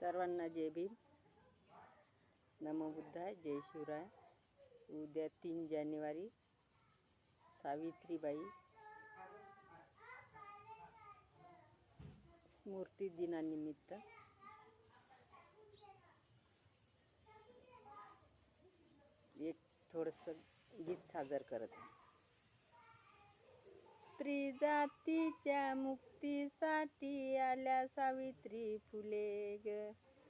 सर्वांना जय भीम. नमबुद्धाय जय शिवराय. उद्या तीन जानेवारी सावित्रीबाई स्मृती दिनानिमित्त. एक थोडंसं गीत सादर करत आहे. स्त्री जातीच्या मुक्तीसाठी आल्या सावित्री फुले ग.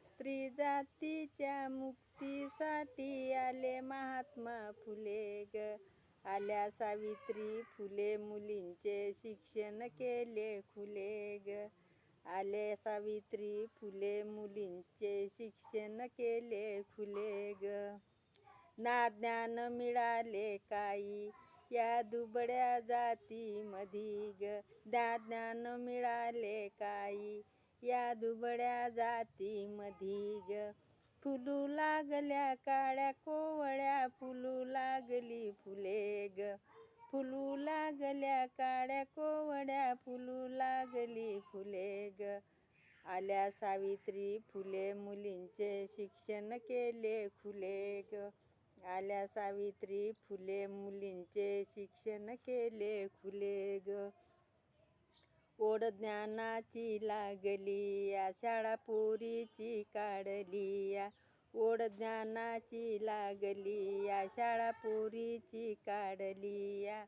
स्त्री जातीच्या मुक्तीसाठी आले महात्मा फुले ग. आल्या सावित्री फुले मुलींचे शिक्षण केले खुले ग. आले सावित्री फुले मुलींचे शिक्षण केले खुले ग. ना ज्ञान मिळाले काही या दुबड्या जाती मधी ग ना ज्ञान मिळाले काही. या दुबड्या जाती मधी ग फुलू लागल्या काळ्या कोवळ्या फुलू लागली फुले ग. फुलू लागल्या काळ्या कोवड्या फुलू लागली फुले ग. आल्या सावित्री फुले मुलींचे शिक्षण केले खुले ग. आल्या सावित्री फुले मुलींचे शिक्षण केले खुले ग. ओढ ज्ञानाची लागली या शाळा पोरीची काढली. या ओढ ज्ञानाची लागली या शाळा पोरीची काढली. या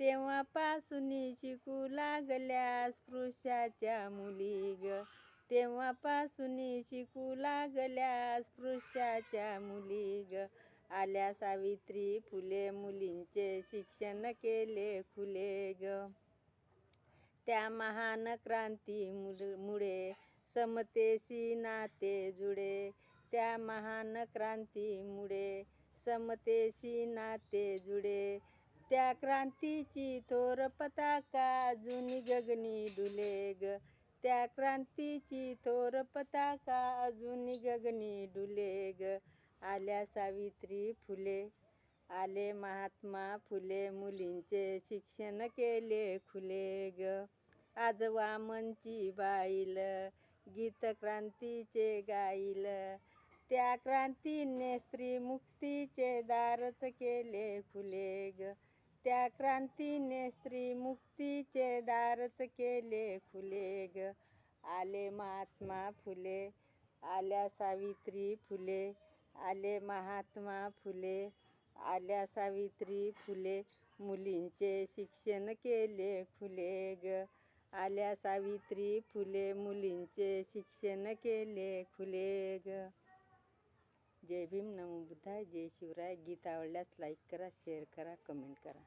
तेव्हापासून शिकू लागल्या स्पृश्याच्या मुली ग. तेव्हापासून शिकू लागल्या स्पृश्याच्या मुली ग. आल्या सावित्री फुले मुलींचे शिक्षण केले खुले ग. त्या महान क्रांती मुळे समतेशी नाते जुडे त्या महान क्रांतीमुळे समतेशी नाते जुडे त्या क्रांतीची थोर पताका अजून गगनी डुले ग. त्या क्रांतीची थोर पताका अजून गगनी डुले ग. आल्या सावित्री फुले आले महात्मा फुले मुलींचे शिक्षण केले खुले ग. आज वामनची बाईल गीत क्रांतीचे गाईल. त्या क्रांतीने स्त्री मुक्तीचे दारच केले खुले ग. त्या क्रांतीने स्त्री मुक्तीचे दारच केले खुले ग. आले महात्मा फुले आल्या सावित्री फुले आले महात्मा फुले आल्या सावित्री फुले मुलींचे शिक्षण केले खुले ग. आल्या सावित्री फुले मुलींचे शिक्षण केले खुले ग. जय भीम नमो बुद्धा जय शिवराय. गीत आवडल्यास लाईक करा शेअर करा कमेंट करा.